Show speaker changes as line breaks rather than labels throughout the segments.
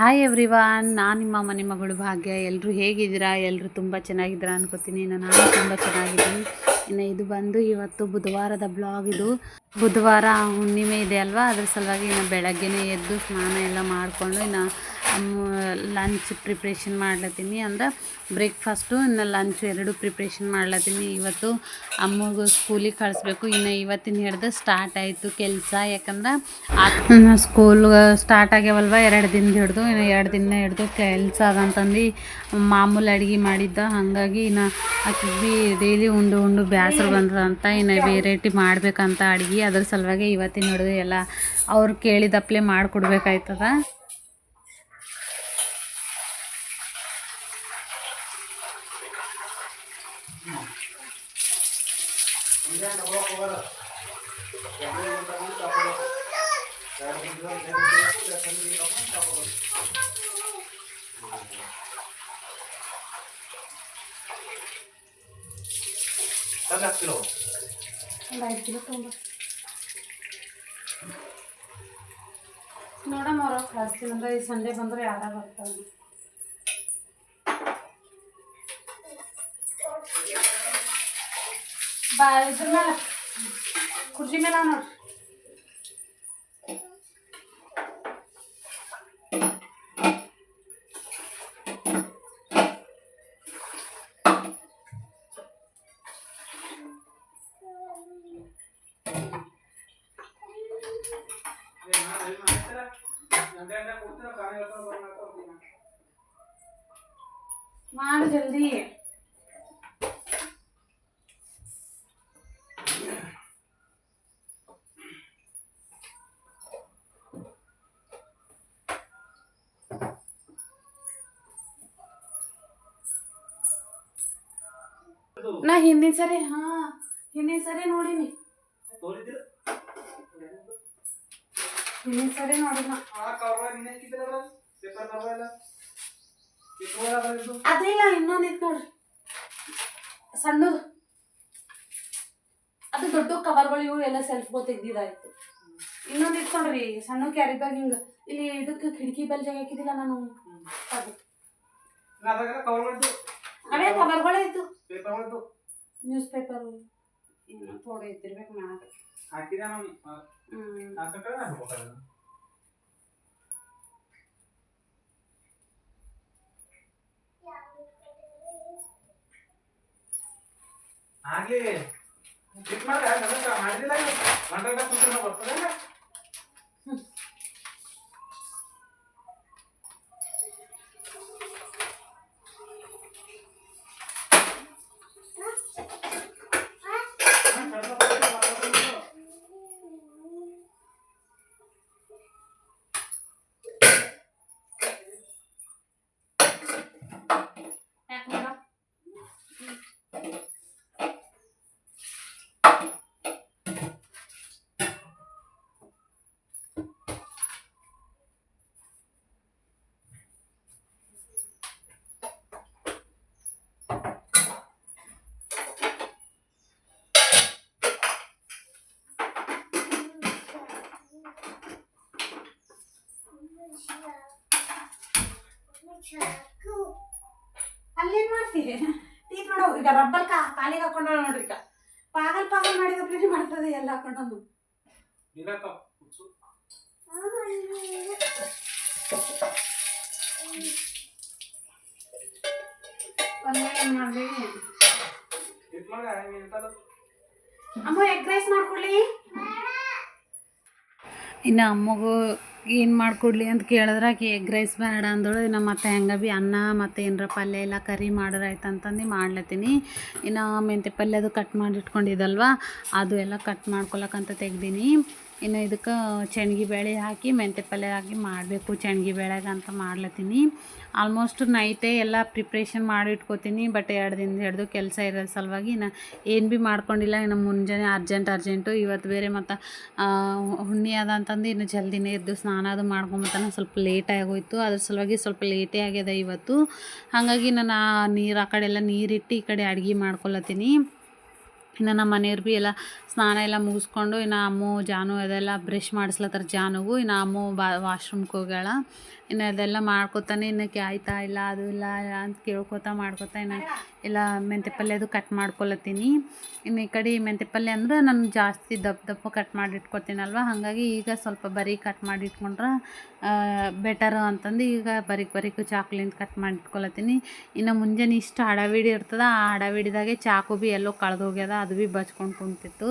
Hi everyone ನಾನು ನಿಮ್ಮ ಮನೆ ಮಗಳು ಭಾಗ್ಯ. ಎಲ್ಲರೂ ಹೇಗಿದ್ದೀರಾ? ಎಲ್ಲರೂ ತುಂಬ ಚೆನ್ನಾಗಿದ್ದೀರಾ ಅನ್ಕೋತೀನಿ. ಇನ್ನು ನಾನು ತುಂಬ ಚೆನ್ನಾಗಿದ್ದೀನಿ. ಇನ್ನು ಇದು ಬಂದು ಇವತ್ತು ಬುಧವಾರದ ಬ್ಲಾಗ್ ಇದು. ಬುಧವಾರ ಹುಣ್ಣಿಮೆ ಇದೆ ಅಲ್ವಾ? ಅದ್ರ ಸಲುವಾಗಿ ಇನ್ನು ಬೆಳಗ್ಗೆನೇ ಎದ್ದು ಸ್ನಾನ ಎಲ್ಲ ಮಾಡಿಕೊಂಡು ಇನ್ನು ಲಂಚ್ ಪ್ರಿಪ್ರೇಷನ್ ಮಾಡ್ಲತ್ತೀನಿ ಅಂದ್ರೆ ಬ್ರೇಕ್ಫಾಸ್ಟು ಇನ್ನು ಲಂಚ್ ಎರಡು ಪ್ರಿಪ್ರೇಷನ್ ಮಾಡ್ಲತ್ತೀನಿ. ಇವತ್ತು ಅಮ್ಮಗೂ ಸ್ಕೂಲಿಗೆ ಕಳಿಸ್ಬೇಕು. ಇನ್ನು ಇವತ್ತಿನ ಹಿಡ್ದು ಸ್ಟಾರ್ಟ್ ಆಯಿತು ಕೆಲಸ. ಯಾಕಂದ್ರೆ ಸ್ಕೂಲ್ ಸ್ಟಾರ್ಟ್ ಆಗ್ಯಾವಲ್ವ? ಎರಡು ದಿನದ ಹಿಡ್ದು, ಇನ್ನು ಎರಡು ದಿನ ಹಿಡ್ದು ಕೆಲಸ ಅದಂತಂದು ಮಾಮೂಲಿ ಅಡುಗೆ ಮಾಡಿದ್ದ. ಹಾಗಾಗಿ ಇನ್ನು ಅಕ್ಕಿ ಭೀ ಡೈಲಿ ಉಂಡು ಉಂಡು ಬೇಸರ ಬಂದದಂತ ಇನ್ನು ವೆರೈಟಿ ಮಾಡ್ಬೇಕಂತ ಅಡುಗೆ. ಅದ್ರ ಸಲುವಾಗಿ ಇವತ್ತಿನ ಹಿಡ್ದು ಎಲ್ಲ ಅವ್ರು ಕೇಳಿದಪ್ಲೆ ಮಾಡಿಕೊಡ್ಬೇಕಾಯ್ತದ.
ತಂದು ಹಾಕ್ತಿರೋ
ಒಂದು ಐದು ಕಿಲೋ ನೋಡಮ್ಮ ಅವ್ರ ಕಳಿಸ್ತೀನಿ ಅಂದ್ರೆ ಈ ಸಂಡೇ ಬಂದ್ರೆ ಯಾರ ಬರ್ತಾರೆ? ಬಾ, ಇದ್ರ ಮೇಲೆ. ಕುರ್ಚಿ ಮೇಲೆ ನೋಡ್ರಿ ಮಾಡು ಜಲ್ದಿ ನಾ ಹಿಂದಿನ ಸರಿ ಹಾ ಹಿಂದಿನ ಸರಿ ನೋಡಿನಿ. ಹಿಂದಿನ ಸರಿ ನೋಡಿನ ಅದಿಲ್ಲ ಇನ್ನೊಂದು ಇತ್ತು ನೋಡ್ರಿ. ಸಣ್ಣದು. ಅದು ದೊಡ್ಡ ಕವರ್ಗಳು ಇವು ಎಲ್ಲ ಸೆಲ್ಫ್ ತೆಗ್ದಿದಾಯ್ತು. ಇನ್ನೊಂದು ಇತ್ತು ನೋಡ್ರಿ ಸಣ್ಣ ಕ್ಯಾರಿ ಬ್ಯಾಗ್ ಹಿಂಗೆ. ಇಲ್ಲಿ ಇದಕ್ಕೆ ಕಿಟಕಿ ಬೆಲ್ ಜಾಗ ಹಾಕಿದಿಲ್ಲ ನಾನು. ಅವೇ ಕವರ್ಗಳೇ ಇತ್ತು
ಪೇಪರ್
ನ್ಯೂಸ್ ಪೇಪರ್ ಇನ್ನು ಥೋಡೆ ಇದ್ದಿರ್ಬೇಕು ನಾನು?
ಹಾಕಿದ
ನಾನು
ಹಾಕಕ್ಕೆ ಹಾಕ್ಬೇಕಲ್ಲ ಆಗ್ಲಿ ಚಿಕ್ಕ ಮಾಡ ನನಗೆ ಮಾಡಿದಿಲ್ಲ ಮಂಡಲ ಕೂತ್ರೆ ಬರ್ತದಲ್ಲ
ಯಾಕೆ ಮೇಡಮ್ ಅಲ್ಲೇನ್ ಮಾಡ್ತೀರಿ ಟೀ ಮಾಡೋ ಈಗ ರಬ್ಬಲ್ ಕಾ ಕಾಲಿಗೆ ಹಾಕೊಂಡ ನೋಡ್ರಿ ಈಗ. ಪಾಗಲ್ ಪಾಗಲ್ ಮಾಡಿದಪ್ಲೆ ಮಾಡ್ತದೆ ಎಲ್ಲ ಹಾಕೊಂಡು
ಇರತ್ತ ಹುಚ್ಚು
ಒಂದೇ ಏನ್ ಮಾಡ್ಲಿ ಅಮ್ಮ ಎಗ್ ರೈಸ್ ಮಾಡ್ಕೊಡ್ಲಿ ಇನ್ನು ಅಮ್ಮಗೂ ಏನು ಮಾಡಿಕೊಡ್ಲಿ ಅಂತ ಕೇಳಿದ್ರೆ ಆಕೆ ಎಗ್ ರೈಸ್ ಬೇಡ ಅಂದಳು. ಇನ್ನು ಮತ್ತೆ ಹೆಂಗೆ ಭೀ ಅನ್ನ ಮತ್ತು ಏನರ ಪಲ್ಯ ಎಲ್ಲ ಕರಿ ಮಾಡಿದ್ರೆ ಆಯ್ತು ಅಂತಂದು ಮಾಡ್ಲತ್ತೀನಿ. ಇನ್ನು ಮೆಂತ್ಯ ಪಲ್ಯದು ಕಟ್ ಮಾಡಿ ಇಟ್ಕೊಂಡಿದ್ದಲ್ವ ಅದು ಎಲ್ಲ ಕಟ್ ಮಾಡ್ಕೊಳಕ್ಕಂತ ತೆಗ್ದೀನಿ. ಇನ್ನು ಇದಕ್ಕೆ ಚೆಣ್ಗಿ ಬೇಳೆ ಹಾಕಿ ಮೆಂತೆ ಪಲ್ಯ ಹಾಕಿ ಮಾಡಬೇಕು. ಚೆಣ್ಗಿ ಬೇಳೆಗೆ ಅಂತ ಮಾಡ್ಲತ್ತೀನಿ. ಆಲ್ಮೋಸ್ಟ್ ನೈಟೇ ಎಲ್ಲ ಪ್ರಿಪ್ರೇಷನ್ ಮಾಡಿ ಇಟ್ಕೋತೀನಿ ಬಟ್ ಎರಡು ದಿನದ ಹಿಡ್ದು ಕೆಲಸ ಇರೋ ಸಲುವಾಗಿ ಇನ್ನು ಏನು ಭೀ ಮಾಡ್ಕೊಂಡಿಲ್ಲ, ಇನ್ನು ಮುಂಜಾನೆ ಅರ್ಜೆಂಟ್ ಅರ್ಜೆಂಟು ಇವತ್ತು ಬೇರೆ ಮತ್ತು ಹುಣ್ಣಿ ಅದ ಅಂತಂದು ಇನ್ನು ಜಲ್ದಿನೇ ಇದ್ದು ಸ್ನಾನ ಅದು ಮಾಡ್ಕೊಂಬತ್ತಾನ, ಸ್ವಲ್ಪ ಲೇಟ್ ಆಗೋಯ್ತು. ಅದ್ರ ಸಲುವಾಗಿ ಸ್ವಲ್ಪ ಲೇಟೇ ಆಗ್ಯದ ಇವತ್ತು. ಹಾಗಾಗಿ ನಾನು ನೀರು ಆ ಕಡೆ ಎಲ್ಲ ನೀರಿಟ್ಟು ಈ ಕಡೆ ಅಡ್ಗೆ ಮಾಡ್ಕೊಳತ್ತೀನಿ. ಇನ್ನು ನಮ್ಮ ಮನೆಯವ್ರು ಭೀ ಎಲ್ಲ ಸ್ನಾನ ಎಲ್ಲ ಮುಗಿಸ್ಕೊಂಡು ಇನ್ನು ಅಮ್ಮು, ಜಾನು ಅದೆಲ್ಲ ಬ್ರಷ್ ಮಾಡಿಸ್ಲತ್ತಾರ ಜಾನುಗೂ. ಇನ್ನು ಅಮ್ಮ ಬಾ ವಾಶ್ರೂಮ್ಗೆ ಹೋಗ್ಯಾಳ. ಇನ್ನು ಅದೆಲ್ಲ ಮಾಡ್ಕೊತಾನೆ, ಇನ್ನು ಆಯ್ತಾ ಇಲ್ಲ, ಅದು ಇಲ್ಲ ಅಂತ ಕೇಳ್ಕೊತಾ ಮಾಡ್ಕೊತಾ ಇನ್ನು ಎಲ್ಲ ಪಲ್ಯ ಅದು ಕಟ್ ಮಾಡ್ಕೊಳತ್ತೀನಿ ಇನ್ನು ಈ ಕಡೆ ಮೆಂತ್ಯ ಪಲ್ಯ ಅಂದ್ರೆ ನಾನು ಜಾಸ್ತಿ ದಪ್ಪ ದಪ್ಪ ಕಟ್ ಮಾಡಿ ಇಟ್ಕೊತೀನಲ್ವ? ಹಾಗಾಗಿ ಈಗ ಸ್ವಲ್ಪ ಬರೀ ಕಟ್ ಮಾಡಿ ಇಟ್ಕೊಂಡ್ರೆ ಬೆಟರು ಅಂತಂದು ಈಗ ಬರೀಕ್ ಬರೀಕ್ ಚಾಕ್ಲಿಂದ ಕಟ್ ಮಾಡಿ ಇಟ್ಕೊಳತ್ತೀನಿ ಇನ್ನು ಮುಂಜಾನೆ ಇಷ್ಟು ಹಡವಿಡಿ ಇರ್ತದೆ, ಆ ಹಡವಿಡಿದಾಗೆ ಚಾಕು ಭೀ ಎಲ್ಲೋ ಕಳೆದೋಗ್ಯದ ಅದು ಭೀ ಬಚ್ಕೊಂಡು ಕುಂತಿತ್ತು.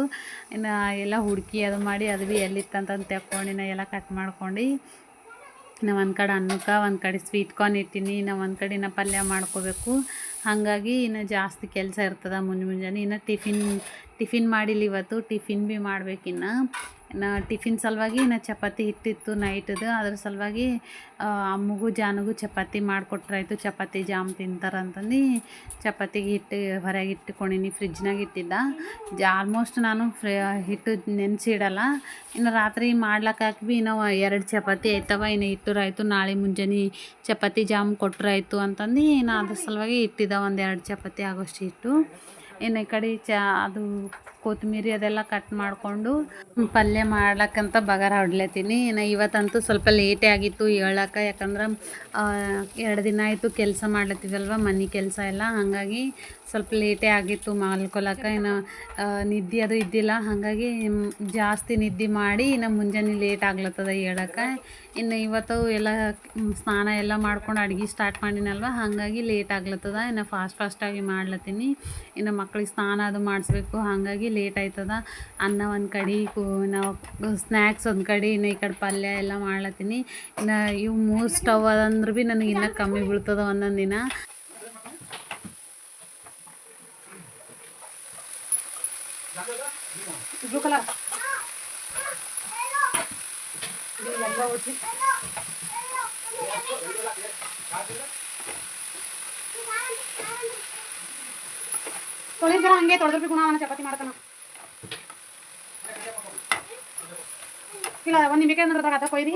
ಇನ್ನು ಎಲ್ಲ ಹುಡುಕಿ ಅದು ಮಾಡಿ, ಅದು ಭೀ ಎಲ್ಲಿತ್ತಂತಂದು ತೆಕ್ಕೊಂಡು ನಾ ಎಲ್ಲ ಕಟ್ ಮಾಡ್ಕೊಂಡು ನಾವು ಒಂದು ಕಡೆ ಅನ್ನಕ್ಕೆ, ಒಂದು ಕಡೆ ಸ್ವೀಟ್ ಕಾರ್ನ್ ಇಟ್ಟೀನಿ ನಾವು ಒಂದು ಕಡೆ ಇನ್ನು ಪಲ್ಯ ಮಾಡ್ಕೋಬೇಕು. ಹಾಗಾಗಿ ಇನ್ನು ಜಾಸ್ತಿ ಕೆಲಸ ಇರ್ತದೆ ಮುಂಜೆ ಮುಂಜಾನೆ. ಇನ್ನು ಟಿಫಿನ್ ಟಿಫಿನ್ ಮಾಡಿಲ್ಲ ಇವತ್ತು. ಟಿಫಿನ್ ಭೀ ಮಾಡ್ಬೇಕು ಇನ್ನು ಟಿಫಿನ್ ಸಲುವಾಗಿ ನಾ ಚಪಾತಿ ಹಿಟ್ಟಿತ್ತು ನೈಟದು. ಅದ್ರ ಸಲುವಾಗಿ ಅಮ್ಮಗೂ ಜಾನಿಗೂ ಚಪಾತಿ ಮಾಡಿಕೊಟ್ರಾಯ್ತು. ಚಪಾತಿ ಜಾಮ್ ತಿಂತಾರಂತಂದು ಚಪಾತಿಗೆ ಹಿಟ್ಟು, ಹೊರಗೆ ಇಟ್ಟುಕೊಂಡಿನಿ ಫ್ರಿಜ್ನಾಗ ಇಟ್ಟಿದ್ದ. ಜ, ಆಲ್ಮೋಸ್ಟ್ ನಾನು ಫ್ರಿ, ಹಿಟ್ಟು ನೆನೆಸಿಡಲ್ಲ. ಇನ್ನು ರಾತ್ರಿ ಮಾಡ್ಲಾಕ ಭೀ ಇನ್ನು ಎರಡು ಚಪಾತಿ ಆಯ್ತವ. ಇನ್ನು ಇಟ್ಟರಾಯ್ತು. ನಾಳೆ ಮುಂಜಾನೆ ಚಪಾತಿ ಜಾಮ್ ಕೊಟ್ರಾಯ್ತು ಅಂತಂದು ನಾ ಅದ್ರ ಸಲುವಾಗಿ ಇಟ್ಟಿದ್ದ. ಒಂದು ಎರಡು ಚಪಾತಿ ಆಗೋಷ್ಟು ಹಿಟ್ಟು ಇನ್ನು ಈ ಕಡೆ ಚ, ಅದು ಕೊತ್ತಂಬರಿ ಅದೆಲ್ಲ ಕಟ್ ಮಾಡಿಕೊಂಡು ಪಲ್ಯ ಮಾಡ್ಲಕ್ಕಂತ ಬಗಾರ ಹೊಡ್ಲತ್ತೀನಿ ಇನ್ನು ಇವತ್ತಂತೂ ಸ್ವಲ್ಪ ಲೇಟೇ ಆಗಿತ್ತು ಹೇಳಕ್ಕೆ, ಯಾಕಂದ್ರೆ ಎರಡು ದಿನ ಆಯಿತು ಕೆಲಸ ಮಾಡ್ಲತ್ತಿದ್ದಲ್ವ ಮನೆ ಕೆಲಸ ಎಲ್ಲ. ಹಾಗಾಗಿ ಸ್ವಲ್ಪ ಲೇಟೇ ಆಗಿತ್ತು ಮಲ್ಕೊಳಕ್ಕೆ ಇನ್ನು ನಿದ್ದೆ ಅದು ಇದ್ದಿಲ್ಲ. ಹಾಗಾಗಿ ಜಾಸ್ತಿ ನಿದ್ದೆ ಮಾಡಿ ಇನ್ನು ಮುಂಜಾನೆ ಲೇಟ್ ಆಗ್ಲತ್ತದ ಹೇಳಕ್ಕೆ ಇನ್ನು ಇವತ್ತು ಎಲ್ಲ ಸ್ನಾನ ಎಲ್ಲ ಮಾಡ್ಕೊಂಡು ಅಡುಗೆ ಸ್ಟಾರ್ಟ್ ಮಾಡಿನಲ್ವ? ಹಾಗಾಗಿ ಲೇಟ್ ಆಗ್ಲತ್ತದ. ಇನ್ನು ಫಾಸ್ಟ್ ಫಾಸ್ಟಾಗಿ ಮಾಡ್ಲತ್ತೀನಿ. ಇನ್ನು ಮಕ್ಳಿಗೆ ಸ್ನಾನ ಅದು ಮಾಡಿಸ್ಬೇಕು. ಹಾಗಾಗಿ ಲೇಟ್ ಆಯ್ತದ. ಅನ್ನ ಒಂದು ಕಡೆ ನಾವು ಸ್ನ್ಯಾಕ್ಸ್ ಒಂದು ಕಡೆ, ಇನ್ನು ಈ ಕಡೆ ಪಲ್ಯ ಎಲ್ಲ ಮಾಡ್ಲತ್ತೀನಿ. ಇನ್ನು ಇವು ಮೂರು ಸ್ಟವ್ ಅದಂದ್ರೆ ಭೀ ನನಗೆ ಇನ್ನೂ ಕಮ್ಮಿ ಬೀಳ್ತದ ಒಂದೊಂದು ದಿನ.
ಬ್ಲೂ ಕಲರ್ ತೊಳೆದ್ರ ಹಂಗೆ ತೊಳೆದ್ರಿ ಗುಣ, ಅವನ ಚಪಾತಿ ಮಾಡ್ತಾನ. ಇಲ್ಲ, ಒಂದು ನಿಂಬಿಕೆ ಅಂದ್ರೆ ಅದ ಕೊಯ್ರಿ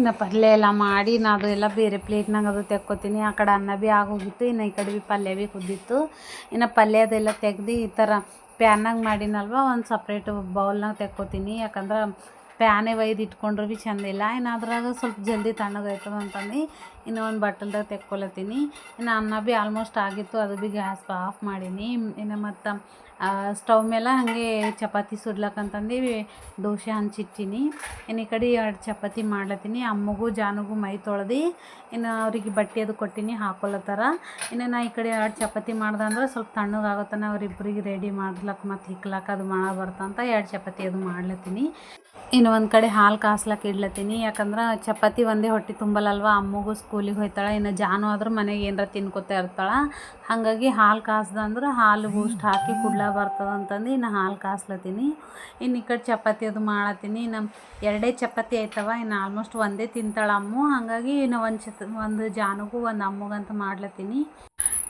ಇನ್ನು ಪಲ್ಯ ಎಲ್ಲ ಮಾಡಿ ನಾ ಅದು ಎಲ್ಲ ಬೇರೆ ಪ್ಲೇಟ್ನಾಗ ಅದು ತೆಕ್ಕೋತೀನಿ. ಆ ಕಡೆ ಅನ್ನ ಭೀ ಆಗೋಗಿತ್ತು, ಇನ್ನು ಈ ಕಡೆ ಭೀ ಪಲ್ಯ ಭೀ ಕುದ್ದಿತ್ತು. ಇನ್ನು ಪಲ್ಯ ಅದೆಲ್ಲ ತೆಗ್ದು ಈ ಥರ ಪ್ಯಾನಾಗ ಮಾಡಿನಲ್ವ, ಒಂದು ಸಪ್ರೇಟ್ ಬೌಲ್ನಾಗ ತೆಕ್ಕೋತೀನಿ. ಯಾಕಂದ್ರೆ ಪ್ಯಾನೇ ಒಯ್ದು ಇಟ್ಕೊಂಡ್ರೆ ಭೀ ಚಂದ ಇಲ್ಲ. ಇನ್ನು ಅದ್ರಾಗ ಸ್ವಲ್ಪ ಜಲ್ದಿ ತಣ್ಣಗಾಯ್ತದ ಅಂತಂದು, ಇನ್ನು ಒಂದು ಬಟ್ಟಲ್ದಾಗ ತೆಕ್ಕೊಳತ್ತೀನಿ ಇನ್ನು ಅನ್ನ ಭೀ ಆಲ್ಮೋಸ್ಟ್ ಆಗಿತ್ತು, ಅದು ಭೀ ಗ್ಯಾಸ್ ಆಫ್ ಮಾಡೀನಿ. ಇನ್ನು ಮತ್ತು ಸ್ಟವ್ ಮೇಲೆ ಹಾಗೆ ಚಪಾತಿ ಸುಡ್ಲಕ್ಕಂತಂದು ದೋಸೆ ಹಂಚಿಟ್ಟಿನಿ. ಇನ್ನು ಈ ಕಡೆ ಎರಡು ಚಪಾತಿ ಮಾಡ್ಲತ್ತೀನಿ. ಅಮ್ಮಗೂ ಜಾನಿಗೂ ಮೈ ತೊಳೆದು ಇನ್ನು ಅವ್ರಿಗೆ ಬಟ್ಟೆ ಅದು ಕೊಟ್ಟಿನಿ ಹಾಕೊಳತ್ತಾರ ಇನ್ನು ನಾ ಈ ಕಡೆ ಎರಡು ಚಪಾತಿ ಮಾಡ್ದೆ ಅಂದ್ರೆ ಸ್ವಲ್ಪ ತಣ್ಣಗಾಗತ್ತಾನ ಅವ್ರಿಬ್ರಿಗೆ ರೆಡಿ ಮಾಡ್ಲಕ್ಕೆ ಮತ್ತು ಹಿಕ್ಲಕ್ಕ ಅದು ಮಾಡ ಬರ್ತಂತ ಎರಡು ಚಪಾತಿ ಅದು ಮಾಡ್ಲತ್ತೀನಿ. ಇನ್ನು ಒಂದು ಕಡೆ ಹಾಲು ಕಾಸ್ಲಕ್ಕೆ ಇಡ್ಲತ್ತೀನಿ. ಯಾಕಂದ್ರೆ ಚಪಾತಿ ಒಂದೇ ಹೊಟ್ಟೆ ತುಂಬಲ್ಲಲ್ವ? ಅಮ್ಮಗೂ ಸ್ಕೂಲಿಗೆ ಹೋಯ್ತಾಳೆ. ಇನ್ನು ಜಾನು ಆದ್ರೆ ಮನೆಗೆ ಏನಾರ ತಿನ್ಕೋತಾ ಇರ್ತಾಳೆ. ಹಾಗಾಗಿ ಹಾಲು ಕಾಸ್ದಂದ್ರೆ ಹಾಲು ಬೂಸ್ಟ್ ಹಾಕಿ ಕುಡ್ಲ ಬರ್ತದ ಅಂತಂದು ಇನ್ನು ಹಾಲು ಕಾಸ್ಲತ್ತೀನಿ ಇನ್ನು ಈ ಕಡೆ ಚಪಾತಿ ಅದು ಮಾಡತ್ತೀನಿ ನಮ್ಮ ಎರಡೇ ಚಪಾತಿ ಆಯ್ತವ, ಇನ್ನು ಆಲ್ಮೋಸ್ಟ್ ಒಂದೇ ತಿಂತಾಳೆ ಅಮ್ಮು. ಹಾಗಾಗಿ ಇನ್ನು ಒಂದು ಚತ್, ಒಂದು ಜಾನುಗೂ ಒಂದು ಅಮ್ಮಗಂತ ಮಾಡ್ಲತ್ತೀನಿ.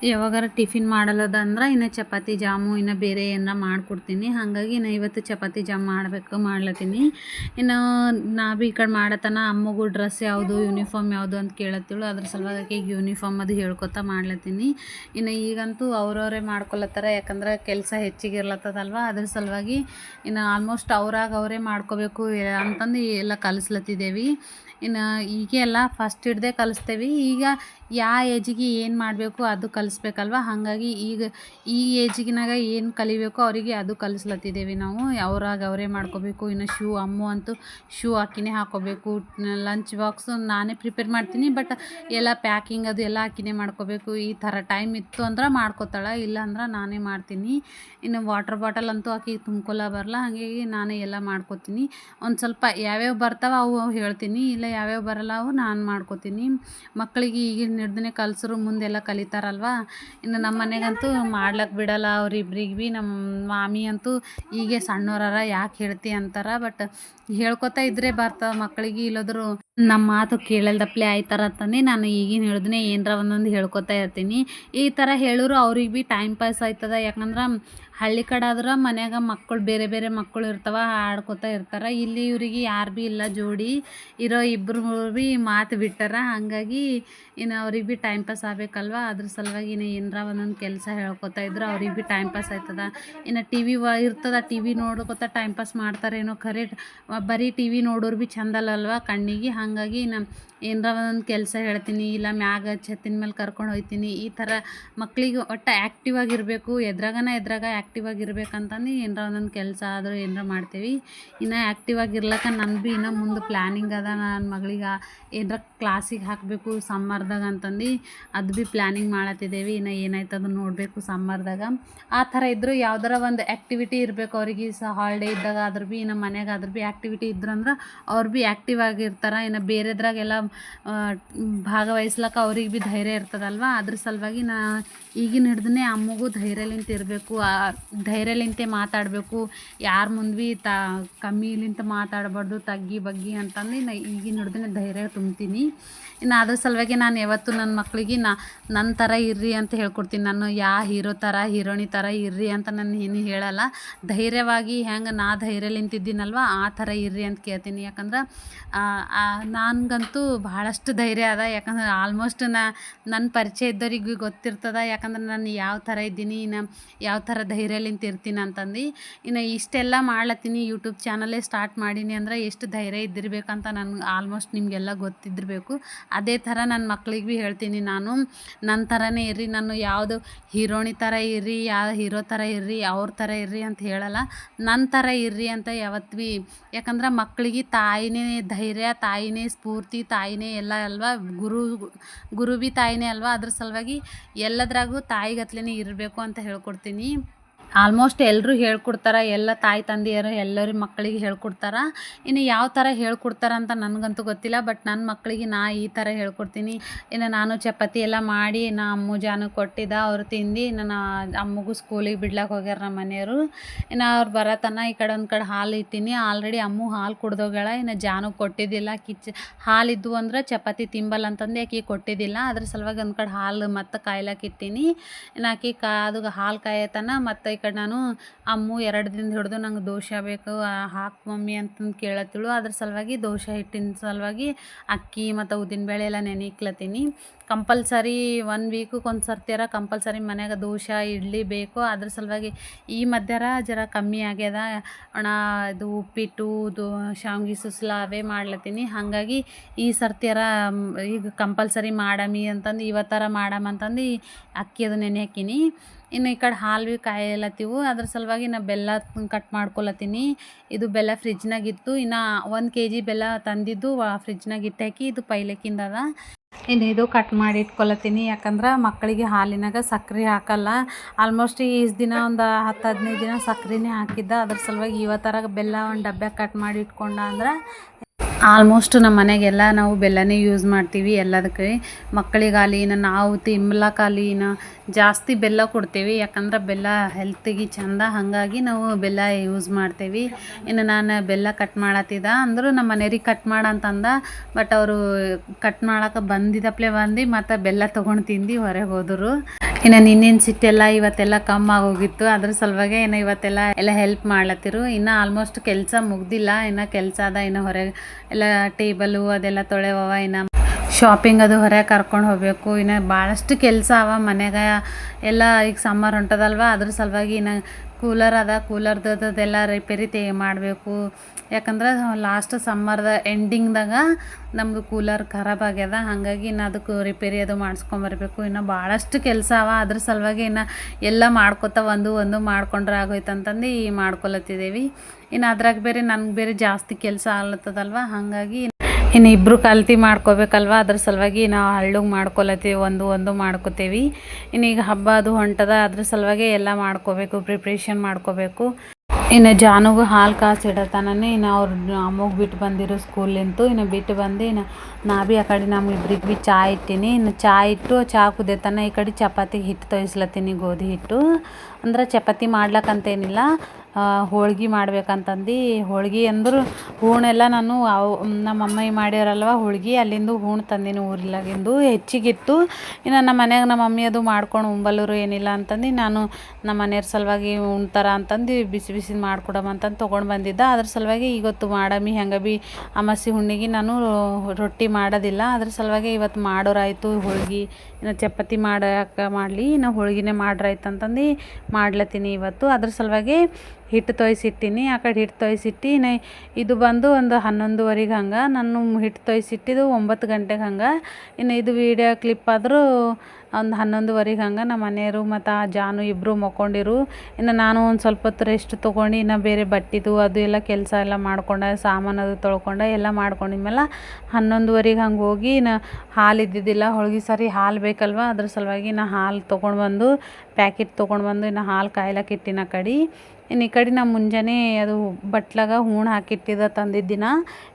ಯಾವಾಗಾರ ಟಿಫಿನ್ ಮಾಡಲ್ಲದಂದ್ರೆ ಇನ್ನು ಚಪಾತಿ ಜಾಮು ಇನ್ನು ಬೇರೆ ಏನಾರ ಮಾಡಿಕೊಡ್ತೀನಿ. ಹಾಗಾಗಿ ಇನ್ನು ಇವತ್ತು ಚಪಾತಿ ಜಾಮ್ ಮಾಡಬೇಕು, ಮಾಡ್ಲತ್ತೀನಿ. ಇನ್ನು ನಾ ಭೀ ಈ ಕಡೆ ಮಾಡತನ ಅಮ್ಮಗೂ ಡ್ರೆಸ್ ಯಾವುದು, ಯೂನಿಫಾರ್ಮ್ ಯಾವುದು ಅಂತ ಕೇಳತ್ತಿಳು. ಅದ್ರ ಸಲುವಾಗಿ ಈಗ ಯೂನಿಫಾರ್ಮ್ ಅದು ಹೇಳ್ಕೊತಾ ಮಾಡ್ಲತ್ತೀನಿ. ಇನ್ನು ಈಗಂತೂ ಅವ್ರವರೇ ಮಾಡ್ಕೊಳತ್ತಾರ ಯಾಕಂದ್ರೆ ಕೆಲಸ ಹೆಚ್ಚಿಗೆ ಇರ್ಲತ್ತದಲ್ವ. ಅದ್ರ ಸಲುವಾಗಿ ಇನ್ನು ಆಲ್ಮೋಸ್ಟ್ ಅವ್ರಾಗ ಅವರೇ ಮಾಡ್ಕೋಬೇಕು ಅಂತಂದು ಎಲ್ಲ ಕಲಿಸ್ಲತ್ತಿದ್ದೇವೆ ಇನ್ನು ಈಗ ಎಲ್ಲ ಫಸ್ಟ್ ಹಿಡ್ದೇ ಕಲಿಸ್ತೇವೆ. ಈಗ ಯಾವ ಏಜಿಗೆ ಏನು ಮಾಡಬೇಕು ಅದು ಕಲಿಸ್ ಕಲಿಸ್ಬೇಕಲ್ವ? ಹಾಗಾಗಿ ಈಗ ಈ ಏಜಿಗಿನಾಗ ಏನು ಕಲಿಬೇಕು ಅವರಿಗೆ ಅದು ಕಲಿಸ್ಲತ್ತಿದ್ದೇವೆ ನಾವು. ಅವ್ರಾಗ ಅವರೇ ಮಾಡ್ಕೋಬೇಕು. ಇನ್ನು ಶೂ, ಅಮ್ಮು ಅಂತೂ ಶೂ ಆಕಿನೇ ಹಾಕೋಬೇಕು. ಲಂಚ್ ಬಾಕ್ಸು ನಾನೇ ಪ್ರಿಪೇರ್ ಮಾಡ್ತೀನಿ ಬಟ್ ಎಲ್ಲ ಪ್ಯಾಕಿಂಗ್ ಅದು ಎಲ್ಲ ಆಕಿನೇ ಮಾಡ್ಕೋಬೇಕು. ಈ ಥರ ಟೈಮ್ ಇತ್ತು ಅಂದ್ರೆ ಮಾಡ್ಕೋತಾಳೆ, ಇಲ್ಲ ಅಂದ್ರೆ ನಾನೇ ಮಾಡ್ತೀನಿ. ಇನ್ನು ವಾಟರ್ ಬಾಟಲ್ ಅಂತೂ ಆಕಿ ತುಂಬ್ಕೊಲ್ಲ ಬರಲ್ಲ. ಹಾಗಾಗಿ ನಾನೇ ಎಲ್ಲ ಮಾಡ್ಕೋತೀನಿ. ಒಂದು ಸ್ವಲ್ಪ ಯಾವ್ಯಾವ ಬರ್ತಾವೆ ಅವು ಹೇಳ್ತೀನಿ. ಇಲ್ಲ ಯಾವ್ಯಾವ ಬರಲ್ಲ, ಅವು ನಾನು ಮಾಡ್ಕೋತೀನಿ. ಮಕ್ಕಳಿಗೆ ಈಗಿನ ನಿರ್ದನೆ ಕಲ್ಸರು ಮುಂದೆಲ್ಲ ಕಲಿತಾರಲ್ವಾ? ಇನ್ನು ನಮ್ಮ ಮನೆಗಂತೂ ಮಾಡ್ಲಕ್ಕೆ ಬಿಡಲ್ಲ ಅವ್ರಿಬ್ರಿಗೆ ಭೀ ನಮ್ಮ ಮಾಮಿ ಅಂತೂ ಹೀಗೆ ಸಣ್ಣವ್ರರ ಯಾಕೆ ಹೇಳ್ತಿ ಅಂತಾರ. ಬಟ್ ಹೇಳ್ಕೊತಾ ಇದ್ರೆ ಬರ್ತಾವ ಮಕ್ಕಳಿಗೆ ಇಲ್ಲದ್ರು ನಮ್ಮ ಮಾತು ಕೇಳಲ್ದಪ್ಲೆ ಆಯ್ತಾರ ಅಂತಂದು ನಾನು ಈಗಿನ ಹಿಡ್ದೇ ಏನರ ಒಂದೊಂದು ಹೇಳ್ಕೊತಾ ಇರ್ತೀನಿ. ಈ ಥರ ಹೇಳೋರು ಅವ್ರಿಗೆ ಭೀ ಟೈಮ್ ಪಾಸ್ ಆಯ್ತದ. ಯಾಕಂದ್ರೆ ಹಳ್ಳಿ ಕಡೆ ಆದ್ರೆ ಮನ್ಯಾಗ ಮಕ್ಕಳು, ಬೇರೆ ಬೇರೆ ಮಕ್ಕಳು ಇರ್ತಾವ ಆಡ್ಕೊತಾ ಇರ್ತಾರೆ. ಇಲ್ಲಿ ಇವ್ರಿಗೆ ಯಾರು ಭೀ ಇಲ್ಲ ಜೋಡಿ. ಇರೋ ಇಬ್ಬರು ಭೀ ಮಾತು ಬಿಟ್ಟಾರ. ಹಾಗಾಗಿ ಇನ್ನು ಅವ್ರಿಗೆ ಭೀ ಟೈಮ್ ಪಾಸ್ ಆಗ್ಬೇಕಲ್ವ? ಅದ್ರ ಸಲುವಾಗಿ ಇನ್ನು ಏನರ ಒಂದೊಂದು ಕೆಲಸ ಹೇಳ್ಕೊತಾ ಇದ್ರೆ. ಅವ್ರಿಗೆ ಭೀ ಟೈಮ್ ಪಾಸ್ ಆಯ್ತದ. ಇನ್ನು ಟಿ ವ ಇರ್ತದ ಟಿ ವಿ ನೋಡ್ಕೊತ ಟೈಮ್ ಪಾಸ್ ಮಾಡ್ತಾರೇನೋ ಖರೆ. ಬರೀ ಟಿ ವಿ ನೋಡೋರು ಭೀ ಚಂದಲ್ಲಲ್ವ ಕಣ್ಣಿಗೆ? ಹಾಗಾಗಿ ನಮ್ಮ ಏನರ ಒಂದೊಂದು ಕೆಲಸ ಹೇಳ್ತೀನಿ, ಇಲ್ಲ ಮ್ಯಾಗ ಛತ್ತಿನ ಮೇಲೆ ಕರ್ಕೊಂಡು ಹೋಗ್ತೀನಿ ಈ ಥರ ಮಕ್ಳಿಗೆ ಒಟ್ಟು ಆ್ಯಕ್ಟಿವ್ ಆಗಿರಬೇಕು ಎದ್ರಾಗನ ಎದ್ರಾಗ ಆ್ಯಕ್ಟಿವ್ ಆಗಿರ್ಬೇಕಂತಂದು ಏನರ ಒಂದೊಂದು ಕೆಲಸ ಆದರೂ ಏನರ ಮಾಡ್ತೀವಿ. ಇನ್ನು ಆ್ಯಕ್ಟಿವ್ ಆಗಿರ್ಲಕ್ಕ ನನ್ನ ಭೀ ಇನ್ನೂ ಮುಂದೆ ಪ್ಲ್ಯಾನಿಂಗ್ ಅದ ನನ್ನ ಮಗಳಿಗೆ, ಏನರ ಕ್ಲಾಸಿಗೆ ಹಾಕಬೇಕು ಸಮ್ಮರ್ದಾಗ ಅಂತಂದು, ಅದು ಭೀ ಪ್ಲ್ಯಾನಿಂಗ್ ಮಾಡತ್ತಿದ್ದೇವೆ ಇನ್ನು ಏನಾಯ್ತದ ನೋಡಬೇಕು ಸಮ್ಮರ್ದಾಗ ಆ ಥರ ಇದ್ದರೂ ಯಾವ್ದಾರ ಒಂದು ಆ್ಯಕ್ಟಿವಿಟಿ ಇರಬೇಕು ಅವ್ರಿಗೆ ಸಹ ಹಾಲಿಡೇ ಇದ್ದಾಗ ಆದ್ರೂ ಭೀ ಇನ್ನು ಮನೆಗಾದ್ರೂ ಆದ್ರೂ ಭೀ ಆ್ಯಕ್ಟಿವಿಟಿ ಇದ್ರಂದ್ರೆ ಅವ್ರು ಭೀ ಆ್ಯಕ್ಟಿವ್ ಆಗಿರ್ತಾರೆ ಇನ್ನು ಬೇರೆದ್ರಾಗೆಲ್ಲ ಭಾಗವಹಿಸ್ಲಕ್ಕ ಅವ್ರಿಗೆ ಭೀ ಧೈರ್ಯ ಇರ್ತದಲ್ವ? ಅದ್ರ ಸಲುವಾಗಿ ನಾ ಈಗಿನ ಹಿಡ್ದನೇ ಅಮ್ಮಗೂ ಧೈರ್ಯಲಿಂತ ಇರಬೇಕು ಧೈರ್ಯಲಿಂತೆ ಮಾತಾಡಬೇಕು. ಯಾರ ಮುಂದೆ ಭೀ ತಾ ಕಮ್ಮಿಲಿಂತ ಮಾತಾಡಬಾರ್ದು, ತಗ್ಗಿ ಬಗ್ಗಿ ಅಂತಂದು ನಾ ಈಗಿನ ಹಿಡ್ದೇ ಧೈರ್ಯ ತುಂಬ್ತೀನಿ. ಇನ್ನು ಅದ್ರ ಸಲುವಾಗಿ ನಾನು ಯಾವತ್ತೂ ನನ್ನ ಮಕ್ಕಳಿಗೆ ನಾ ನನ್ನ ಥರ ಇರ್ರಿ ಅಂತ ಹೇಳ್ಕೊಡ್ತೀನಿ. ನಾನು ಯಾ ಹೀರೋ ಥರ ಹೀರೋಣಿ ಥರ ಇರ್ರಿ ಅಂತ ನಾನು ಏನು ಹೇಳಲ್ಲ. ಧೈರ್ಯವಾಗಿ ಹೆಂಗೆ ನಾ ಧೈರ್ಯಲಿಂತಿದ್ದೀನಲ್ವ ಆ ಥರ ಇರ್ರಿ ಅಂತ ಕೇಳ್ತೀನಿ. ಯಾಕಂದ್ರೆ ನನಗಂತೂ ಭಾಳಷ್ಟು ಧೈರ್ಯ ಅದ. ಯಾಕಂದ್ರೆ ಆಲ್ಮೋಸ್ಟ್ ನಾ ನನ್ನ ಪರಿಚಯ ಇದ್ದವ್ರಿಗೆ ಗೊತ್ತಿರ್ತದೆ. ಯಾಕಂದ್ರೆ ನಾನು ಯಾವ ಥರ ಇದ್ದೀನಿ, ಇನ್ನು ಯಾವ ಥರ ಧೈರ್ಯಲಿಂತ ಇರ್ತೀನಿ ಅಂತಂದು. ಇನ್ನು ಇಷ್ಟೆಲ್ಲ ಮಾಡ್ಲತ್ತೀನಿ ಯೂಟ್ಯೂಬ್ ಚಾನಲೇ ಸ್ಟಾರ್ಟ್ ಮಾಡೀನಿ ಅಂದ್ರೆ ಎಷ್ಟು ಧೈರ್ಯ ಇದ್ದಿರ್ಬೇಕಂತ ನನಗೆ ಆಲ್ಮೋಸ್ಟ್ ನಿಮಗೆಲ್ಲ ಗೊತ್ತಿದ್ದಿರಬೇಕು. ಅದೇ ಥರ ನನ್ನ ಮಕ್ಳಿಗೆ ಭೀ ಹೇಳ್ತೀನಿ ನಾನು ನನ್ನ ಥರನೇ ಇರ್ರಿ, ನಾನು ಯಾವುದು ಹೀರೋಣಿ ಥರ ಇರ್ರಿ ಯಾವ ಹೀರೋ ಥರ ಇರ್ರಿ, ಅವ್ರ ಥರ ಇರ್ರಿ ಅಂತ ಹೇಳಲ್ಲ. ನನ್ನ ಥರ ಇರ್ರಿ ಅಂತ ಯಾವತ್ತು ಭೀ ಯಾಕಂದ್ರೆ ಮಕ್ಕಳಿಗೆ ತಾಯಿನೇ ಧೈರ್ಯ, ತಾಯಿನೇ ಸ್ಫೂರ್ತಿ ತಾಯಿನೇ ಎಲ್ಲ ಅಲ್ವಾ? ಗುರು ಗುರು ಭೀ ತಾಯಿನೇ ಅಲ್ವಾ? ಅದ್ರ ಸಲುವಾಗಿ ಎಲ್ಲದ್ರಾಗೂ ತಾಯಿಗತ್ಲೆನೇ ಇರಬೇಕು ಅಂತ ಹೇಳ್ಕೊಡ್ತೀನಿ. ಆಲ್ಮೋಸ್ಟ್ ಎಲ್ಲರೂ ಹೇಳ್ಕೊಡ್ತಾರೆ, ಎಲ್ಲ ತಾಯಿ ತಂದೆಯರು ಎಲ್ಲರ ಮಕ್ಕಳಿಗೆ ಹೇಳ್ಕೊಡ್ತಾರೆ. ಇನ್ನು ಯಾವ ಥರ ಹೇಳ್ಕೊಡ್ತಾರೆ ಅಂತ ನನಗಂತೂ ಗೊತ್ತಿಲ್ಲ, ಬಟ್ ನನ್ನ ಮಕ್ಕಳಿಗೆ ನಾ ಈ ಥರ ಹೇಳ್ಕೊಡ್ತೀನಿ. ಇನ್ನು ನಾನು ಚಪಾತಿ ಎಲ್ಲ ಮಾಡಿ ನಾ ಅಮ್ಮು ಜಾನು ಕೊಟ್ಟಿದ್ದ, ಅವ್ರು ತಿಂದು ನನ್ನ ಅಮ್ಮಗೂ ಸ್ಕೂಲಿಗೆ ಬಿಡ್ಲಾಕೆ ಹೋಗ್ಯಾರ ನಮ್ಮ ಮನೆಯವರು. ಇನ್ನು ಅವ್ರು ಬರತನ ಈ ಕಡೆ ಒಂದು ಕಡೆ ಹಾಲು ಇತ್ತೀನಿ ಆಲ್ರೆಡಿ ಅಮ್ಮು ಹಾಲು ಕುಡ್ದೋಗ್ಯಾಳ, ಇನ್ನು ಜಾನು ಕೊಟ್ಟಿದ್ದಿಲ್ಲ. ಕಿಚ್ ಹಾಲಿದ್ದು ಅಂದ್ರೆ ಚಪಾತಿ ತಿಂಬಲ್ಲ ಅಂತಂದು ಆಕೆ ಕೊಟ್ಟಿದ್ದಿಲ್ಲ. ಅದ್ರ ಸಲುವಾಗಿ ಒಂದು ಕಡೆ ಹಾಲು ಮತ್ತು ಕಾಯ್ಲಾಕಿತ್ತೀನಿ ಇನ್ನು ಆಕೆ ಕಾ ಅದು ಹಾಲು ಕಾಯತನ ಮತ್ತು ಕಡೆ ನಾನು, ಅಮ್ಮು ಎರಡು ದಿನದ ಹಿಡಿದು ನಂಗೆ ದೋಷ ಬೇಕು ಹಾಕು ಮಮ್ಮಿ ಅಂತಂದು ಕೇಳತ್ತಿಳು. ಅದ್ರ ಸಲುವಾಗಿ ದೋಷ ಹಿಟ್ಟಿನ ಸಲುವಾಗಿ ಅಕ್ಕಿ ಮತ್ತು ಉದ್ದಿನಬೇಳೆ ಎಲ್ಲ ನೆನೆಕ್ಲತ್ತೀನಿ ಕಂಪಲ್ಸರಿ ಒನ್ ವೀಕ್ ಒಂದು ಸರ್ತಿಯರ ಕಂಪಲ್ಸರಿ ಮನ್ಯಾಗ ದೋಷ ಇಡ್ಲಿ ಬೇಕು. ಅದ್ರ ಸಲುವಾಗಿ ಈ ಮಧ್ಯರ ಜರ ಕಮ್ಮಿ ಆಗ್ಯದ. ಅಣ್ಣ, ಇದು ಉಪ್ಪಿಟ್ಟು, ಇದು ಶಾವ್ಗೆ ಸುಸ್ಲ ಅವೇ ಮಾಡ್ಲತ್ತೀನಿ. ಹಾಗಾಗಿ ಈ ಸರ್ತಿಯರ ಈಗ ಕಂಪಲ್ಸರಿ ಮಾಡಮಿ ಅಂತಂದು, ಇವತ್ತರ ಮಾಡಮ್ ಅಂತಂದು ಅಕ್ಕಿ ಅದು ನೆನೆ ಹಾಕೀನಿ. ಇನ್ನು ಈ ಕಡೆ ಹಾಲು ಭೀ ಕಾಯಲತ್ತಿವು. ಅದ್ರ ಸಲುವಾಗಿ ನಾ ಬೆಲ್ಲ ಕಟ್ ಮಾಡ್ಕೊಳತ್ತೀನಿ ಇದು ಬೆಲ್ಲ ಫ್ರಿಜ್ನಾಗಿತ್ತು ಇನ್ನು ಒಂದು ಕೆ ಜಿ ಬೆಲ್ಲ ತಂದಿದ್ದು ಫ್ರಿಜ್ನಾಗ ಇಟ್ಟಾಕಿ ಇದು ಪೈಲಕ್ಕಿಂದದ ಇನ್ನು ಇದು ಕಟ್ ಮಾಡಿ ಇಟ್ಕೊಳತ್ತೀನಿ ಯಾಕಂದ್ರೆ ಮಕ್ಕಳಿಗೆ ಹಾಲಿನಾಗ ಸಕ್ರೆ ಹಾಕಲ್ಲ. ಆಲ್ಮೋಸ್ಟ್ ಈ ದಿನ ಒಂದು ಹತ್ತು ಹದಿನೈದು ದಿನ ಸಕ್ರೆನೇ ಹಾಕಿದ್ದ. ಅದ್ರ ಸಲುವಾಗಿ ಇವತ್ತರ ಬೆಲ್ಲ ಒಂದು ಡಬ್ಬ್ಯಾಗ ಕಟ್ ಮಾಡಿ ಇಟ್ಕೊಂಡ ಅಂದ್ರೆ ಆಲ್ಮೋಸ್ಟ್ ನಮ್ಮ ಮನೆಗೆಲ್ಲ ನಾವು ಬೆಲ್ಲನೇ ಯೂಸ್ ಮಾಡ್ತೀವಿ ಎಲ್ಲದಕ್ಕೆ. ಮಕ್ಕಳಿಗಾಲಿ, ಇನ್ನು ನಾವು ತಿನ್ಲಕ್ಕಾಲಿ ಇನ್ನು ಜಾಸ್ತಿ ಬೆಲ್ಲ ಕೊಡ್ತೀವಿ. ಯಾಕಂದ್ರೆ ಬೆಲ್ಲ ಹೆಲ್ತಿಗೆ ಚಂದ, ಹಾಗಾಗಿ ನಾವು ಬೆಲ್ಲ ಯೂಸ್ ಮಾಡ್ತೀವಿ. ಇನ್ನು ನಾನು ಬೆಲ್ಲ ಕಟ್ ಮಾಡತ್ತಿದ್ದ ಅಂದರೂ ನಮ್ಮ ಮನೆಯವ್ರಿಗೆ ಕಟ್ ಮಾಡಂತಂದ ಬಟ್ ಅವರು ಕಟ್ ಮಾಡಕ್ಕೆ ಬಂದಿದ್ದಪ್ಲೆ ಬಂದು ಮತ್ತು ಬೆಲ್ಲ ತೊಗೊಂಡು ತಿಂದು ಹೊರಗೆ ಹೋದರು. ಇನ್ನು ನಿನ್ನಿನ ಸಿಟ್ಟೆಲ್ಲ ಇವತ್ತೆಲ್ಲ ಕಮ್ಮಿ ಆಗೋಗಿತ್ತು. ಅದ್ರ ಸಲುವಾಗಿ ಇನ್ನು ಇವತ್ತೆಲ್ಲ ಎಲ್ಲ ಹೆಲ್ಪ್ ಮಾಡ್ಲತ್ತಿರು. ಇನ್ನು ಆಲ್ಮೋಸ್ಟ್ ಕೆಲಸ ಮುಗ್ದಿಲ್ಲ. ಇನ್ನು ಕೆಲಸ ಅದ ಇನ್ನು ಹೊರಗೆ ಎಲ್ಲ ಟೇಬಲು ಅದೆಲ್ಲ ತೊಳೆವವ, ಇನ್ನು ಶಾಪಿಂಗ್ ಅದು ಹೊರಗೆ ಕರ್ಕೊಂಡು ಹೋಗಬೇಕು. ಇನ್ನು ಭಾಳಷ್ಟು ಕೆಲಸ ಅವ ಮನೆಗೆ ಎಲ್ಲ ಈಗ ಸಮ್ಮರ್ ಹೊಂಟದಲ್ವ, ಅದ್ರ ಸಲುವಾಗಿ ಇನ್ನು ಕೂಲರ್ ಅದ ಕೂಲರ್ದು ಅದೆಲ್ಲ ರಿಪೇರಿ ತೇ ಮಾಡಬೇಕು. ಯಾಕಂದ್ರೆ ಲಾಸ್ಟ್ ಸಮ್ಮರ್ದ ಎಂಡಿಂಗ್ದಾಗ ನಮ್ಮದು ಕೂಲರ್ ಖರಾಬ್ ಆಗ್ಯದ. ಹಾಗಾಗಿ ಇನ್ನು ಅದಕ್ಕೆ ರಿಪೇರಿ ಅದು ಮಾಡಿಸ್ಕೊಂಬರ್ಬೇಕು ಇನ್ನು ಭಾಳಷ್ಟು ಕೆಲಸ ಅವ. ಅದ್ರ ಸಲುವಾಗಿ ಇನ್ನು ಎಲ್ಲ ಮಾಡ್ಕೊತ ಒಂದು ಒಂದು ಮಾಡ್ಕೊಂಡ್ರೆ ಆಗೋಯ್ತು ಅಂತಂದು ಈ ಮಾಡ್ಕೊಲತ್ತಿದ್ದೀವಿ ಇನ್ನು ಅದ್ರಾಗ ಬೇರೆ ನನಗೆ ಬೇರೆ ಜಾಸ್ತಿ ಕೆಲಸ ಆಗ್ಲತ್ತದಲ್ವ? ಹಾಗಾಗಿ ಇನ್ನು ಇಬ್ಬರು ಕಲ್ತಿ ಮಾಡ್ಕೋಬೇಕಲ್ವ? ಅದ್ರ ಸಲುವಾಗಿ ನಾವು ಹಳ್ಳುಗೆ ಮಾಡ್ಕೊಲತ್ತೀವಿ ಒಂದು ಒಂದು ಮಾಡ್ಕೋತೀವಿ. ಇನ್ನು ಈಗ ಹಬ್ಬ ಅದು ಹೊಂಟದ, ಅದ್ರ ಸಲುವಾಗಿ ಎಲ್ಲ ಮಾಡ್ಕೋಬೇಕು ಪ್ರಿಪ್ರೇಷನ್ ಮಾಡ್ಕೋಬೇಕು. ಇನ್ನು ಜಾನುಗೂ ಹಾಲು ಕಾಸು ಇಡತಾನೇ ಇನ್ನು ಅವ್ರ ಅಮ್ಮಗೆ ಬಿಟ್ಟು ಬಂದಿರೋ ಸ್ಕೂಲಿಂತು. ಇನ್ನು ಬಿಟ್ಟು ಬಂದು ಇನ್ನು ನಾ ಭೀ ಆ ಕಡೆ ನಮ್ಮ ಇಬ್ರಿಗೆ ಭೀ ಚಾ ಇಟ್ಟೀನಿ. ಇನ್ನು ಚಾ ಇಟ್ಟು ಚಹಾ ಕುದೇತಾನೆ ಈ ಕಡೆ ಚಪಾತಿ ಹಿಟ್ಟು ತೊಯ್ಸ್ಲತ್ತೀನಿ ಗೋಧಿ ಹಿಟ್ಟು. ಅಂದ್ರೆ ಚಪಾತಿ ಮಾಡ್ಲಕ್ಕಂತೇನಿಲ್ಲ ಹೋಳ್ಗೆ ಮಾಡ್ಬೇಕಂತಂದು. ಹೋಳ್ಗೆ ಅಂದ್ರೆ ಹೂರ್ಣೆಲ್ಲ ನಾನು ಅವು, ನಮ್ಮ ಅಮ್ಮಯ್ಯ ಮಾಡ್ಯಾರಲ್ವ ಹೋಳ್ಗೆ, ಅಲ್ಲಿಂದ ಹೂಣ್ ತಂದೀನಿ ಊರ್ಲಾಗಿಂದು ಹೆಚ್ಚಿಗಿತ್ತು. ಇನ್ನು ನಮ್ಮ ಮನ್ಯಾಗ ನಮ್ಮ ಮಮ್ಮಿ ಅದು ಮಾಡ್ಕೊಂಡು ಉಂಬಲ್ಲರು ಏನಿಲ್ಲ ಅಂತಂದು, ನಾನು ನಮ್ಮ ಮನೆಯವ್ರ ಸಲುವಾಗಿ ಉಣ್ತಾರ ಅಂತಂದು, ಬಿಸಿ ಬಿಸಿ ಮಾಡ್ಕೊಡಮ್ಮ ಅಂತಂದು ತೊಗೊಂಡು ಬಂದಿದ್ದೆ. ಅದ್ರ ಸಲುವಾಗಿ ಇವತ್ತು ಮಾಡಮಿ, ಹೆಂಗೆ ಭೀ ಅಮಾಸಿ ಹುಣ್ಣಿಗೆ ನಾನು ರೊಟ್ಟಿ ಮಾಡೋದಿಲ್ಲ. ಅದ್ರ ಸಲುವಾಗಿ ಇವತ್ತು ಮಾಡೋರಾಯ್ತು ಹೋಳ್ಗೆ. ಇನ್ನು ಚಪಾತಿ ಮಾಡೋಕೆ ಮಾಡಲಿ, ಇನ್ನು ಹೋಳಿಗೆನೇ ಮಾಡ್ರಾಯ್ತಂತಂದು ಮಾಡ್ಲತ್ತೀನಿ ಇವತ್ತು. ಅದ್ರ ಸಲುವಾಗಿ ಹಿಟ್ಟು ತೊಯ್ಸಿಟ್ಟೀನಿ. ಆ ಕಡೆ ಹಿಟ್ಟು ತೊಯ್ಸಿಟ್ಟು ಇನ್ನು ಇದು ಬಂದು ಒಂದು ಹನ್ನೊಂದುವರೆಗೆ ಹಂಗೆ. ನಾನು ಹಿಟ್ಟು ತೊಯ್ಸಿಟ್ಟಿದ್ದು ಒಂಬತ್ತು ಗಂಟೆಗೆ ಹಂಗೆ. ಇನ್ನು ಇದು ವೀಡಿಯೋ ಕ್ಲಿಪ್ ಆದರೂ ಒಂದು ಹನ್ನೊಂದುವರೆಗೆ ಹಂಗೆ ನಮ್ಮ ಮನೆಯವರು ಮತ್ತು ಆ ಜಾನು ಇಬ್ಬರು ಮಕ್ಕೊಂಡಿರು. ಇನ್ನು ನಾನು ಒಂದು ಸ್ವಲ್ಪ ಹೊತ್ತು ರೆಸ್ಟ್ ತೊಗೊಂಡು ಇನ್ನು ಬೇರೆ ಬಟ್ಟಿದು ಅದು ಎಲ್ಲ ಕೆಲಸ ಎಲ್ಲ ಮಾಡ್ಕೊಂಡೆ, ಸಾಮಾನು ಅದು ತೊಳ್ಕೊಂಡೆ ಎಲ್ಲ ಮಾಡ್ಕೊಂಡಿದ್ಮೇಲೆ ಹನ್ನೊಂದುವರೆಗೆ ಹಂಗೆ ಹೋಗಿ ನಾ ಹಾಲು ಇದ್ದಿದ್ದಿಲ್ಲ, ಹೋಳ್ಗೆ ಸರಿ ಹಾಲು ಬೇಕಲ್ವ? ಅದ್ರ ಸಲುವಾಗಿ ನಾ ಹಾಲು ತೊಗೊಂಡು ಬಂದು, ಪ್ಯಾಕೆಟ್ ತೊಗೊಂಡು ಬಂದು ಇನ್ನು ಹಾಲು ಕಾಯ್ಲಕ್ಕೆ ಇಟ್ಟಿನ ಕಡೆ. ಇನ್ನು ಈ ಕಡೆ ನಾ ಮುಂಜಾನೆ ಅದು ಬಟ್ಲಾಗ ಹೂಣ್ ಹಾಕಿಟ್ಟಿದ್ದ ತಂದಿದ್ದಿನ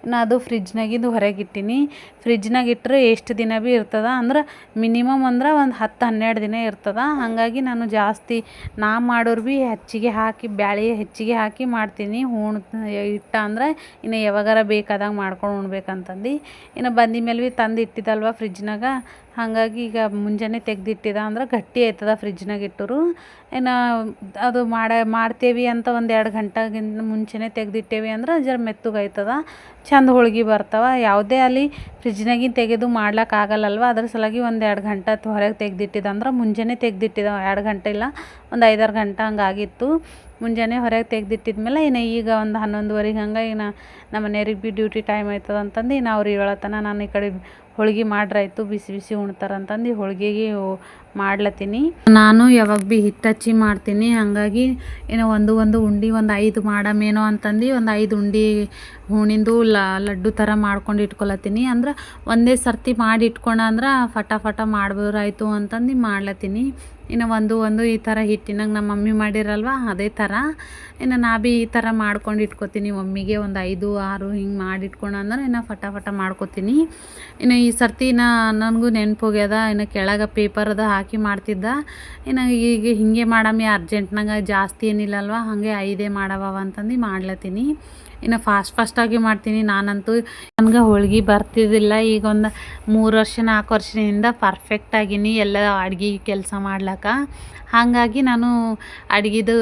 ಇನ್ನು ಅದು ಫ್ರಿಜ್ನಾಗಿಂದು ಹೊರಗೆ ಇಟ್ಟೀನಿ. ಫ್ರಿಜ್ನಾಗ ಇಟ್ಟರೆ ಎಷ್ಟು ದಿನ ಭೀ ಇರ್ತದ? ಅಂದ್ರೆ ಮಿನಿಮಮ್ ಅಂದ್ರೆ ಒಂದು ಹತ್ತು ಹನ್ನೆರಡು ದಿನ ಇರ್ತದೆ. ಹಾಗಾಗಿ ನಾನು ಜಾಸ್ತಿ ನಾ ಮಾಡೋರು ಭೀ ಹೆಚ್ಚಿಗೆ ಹಾಕಿ, ಬ್ಯಾಳೆ ಹೆಚ್ಚಿಗೆ ಹಾಕಿ ಮಾಡ್ತೀನಿ. ಹೂಣ್ ಇಟ್ಟ ಅಂದ್ರೆ ಇನ್ನು ಯಾವಾಗಾರ ಬೇಕಾದಾಗ ಮಾಡ್ಕೊಂಡು ಉಣ್ಬೇಕಂತಂದು. ಇನ್ನು ಬಂದಿದ್ಮೇಲೆ ಮೇಲೆ ಭೀ ತಂದು ಇಟ್ಟಿದ್ದಲ್ವ ಫ್ರಿಜ್ನಾಗ ಹಾಗಾಗಿ ಈಗ ಮುಂಜಾನೆ ತೆಗ್ದಿಟ್ಟಿದ ಅಂದ್ರೆ ಗಟ್ಟಿ ಆಯ್ತದ ಫ್ರಿಜ್ನಾಗ ಇಟ್ಟರು. ಇನ್ನು ಅದು ಮಾಡ, ಮಾಡ್ತೇವಿ ಅಂತ ಒಂದು ಎರಡು ಗಂಟೆಗಿಂತ ಮುಂಚೆನೇ ತೆಗ್ದಿಟ್ಟೇವಿ ಅಂದ್ರೆ ಜರ ಮೆತ್ತಗಾಯ್ತದ. ಚಂದ ಹೋಳ್ಗೆ ಬರ್ತಾವ. ಯಾವುದೇ ಅಲ್ಲಿ ಫ್ರಿಜ್ನಾಗಿನ ತೆಗೆದು ಮಾಡ್ಲಿಕ್ಕೆ ಅದ್ರ ಸಲಾಗಿ ಒಂದು ಎರಡು ಗಂಟೆ ಹೊರಗೆ ತೆಗ್ದಿಟ್ಟಿದ್ದು ಅಂದ್ರೆ ಮುಂಜಾನೆ ತೆಗ್ದಿಟ್ಟಿದ. ಎರಡು ಗಂಟೆ ಇಲ್ಲ, ಒಂದು ಐದಾರು ಗಂಟೆ ಹಂಗೆ ಆಗಿತ್ತು. ಮುಂಜಾನೆ ಹೊರಗೆ ತೆಗ್ದಿಟ್ಟಿದ್ಮೇಲೆ ಇನ್ನು ಈಗ ಒಂದು ಹನ್ನೊಂದುವರೆಗೆ ಹಂಗೆ ಇನ್ನು ನಮ್ಮ ಮನೆಯವ್ರಿಗೆ ಭೀ ಡ್ಯೂಟಿ ಟೈಮ್ ಆಯ್ತದ ಅಂತಂದು ಇನ್ನು ಅವ್ರು ಹೇಳತನ ನಾನು ಈ ಕಡೆ ಹೋಳ್ಗೆ ಮಾಡ್ರಾಯ್ತು ಬಿಸಿ ಬಿಸಿ ಉಣ್ತಾರಂತಂದು ಹೋಳ್ಗೆಗೆ ಮಾಡ್ಲತ್ತೀನಿ. ನಾನು ಯಾವಾಗ ಭೀ ಹಿಟ್ಟು ಹಚ್ಚಿ ಮಾಡ್ತೀನಿ. ಹಾಗಾಗಿ ಏನೋ ಒಂದು ಒಂದು ಉಂಡೆ, ಒಂದು ಐದು ಮಾಡಮೇನೋ ಅಂತಂದು ಒಂದು ಐದು ಉಂಡೆ ಹೂಣಿಂದು ಲಡ್ಡು ಥರ ಮಾಡ್ಕೊಂಡು ಇಟ್ಕೊಳತ್ತೀನಿ. ಅಂದ್ರೆ ಒಂದೇ ಸರ್ತಿ ಮಾಡಿ ಇಟ್ಕೊಂಡ ಅಂದ್ರೆ ಫಟಾಫಟ ಫಟ ಮಾಡ್ಬೋದಾಯ್ತು ಅಂತಂದು ಮಾಡ್ಲತ್ತೀನಿ. ಇನ್ನು ಒಂದು ಒಂದು ಈ ಥರ ಹಿಟ್ಟಿನಾಗ ನಮ್ಮ ಮಮ್ಮಿ ಮಾಡಿರಲ್ವ, ಅದೇ ಥರ. ಇನ್ನು ನಾ ಭೀ ಈ ಥರ ಮಾಡ್ಕೊಂಡು ಇಟ್ಕೊತೀನಿ. ಮಮ್ಮಿಗೆ ಒಂದು ಐದು, ಆರು ಹಿಂಗೆ ಮಾಡಿಟ್ಕೊಂಡು ಅಂದ್ರೆ ಇನ್ನು ಫಟಾಫಟ ಫಟ ಮಾಡ್ಕೊತೀನಿ. ಇನ್ನು ಈ ಸರ್ತಿ ನಾ, ನನಗೂ ನೆನಪು ಹೋಗ್ಯದ ಇನ್ನು ಕೆಳಗೆ ಪೇಪರ್ ಹಾಕಿ ಮಾಡ್ತಿದ್ದ. ಇನ್ನು ಈಗ ಹೀಗೆ ಮಾಡಮ್ಮಿ ಅರ್ಜೆಂಟ್ನಾಗ ಜಾಸ್ತಿ ಏನಿಲ್ಲಲ್ವ ಹಾಗೆ ಐದೇ ಮಾಡವ ಅಂತಂದು ಮಾಡ್ಲತ್ತೀನಿ. ಇನ್ನು ಫಾಸ್ಟ್ ಫಾಸ್ಟಾಗಿ ಮಾಡ್ತೀನಿ. ನಾನಂತೂ ನನಗೆ ಹೋಳ್ಗೆ ಬರ್ತಿದ್ದಿಲ್ಲ ಈಗ ಒಂದು ಮೂರು ವರ್ಷ, ನಾಲ್ಕು ವರ್ಷದಿಂದ ಪರ್ಫೆಕ್ಟ್ ಆಗೀನಿ. ಎಲ್ಲ ಅಡುಗೆ ಕೆಲಸ ಮಾಡ್ಲಕ್ಕ. ಹಾಗಾಗಿ ನಾನು ಅಡುಗೆದು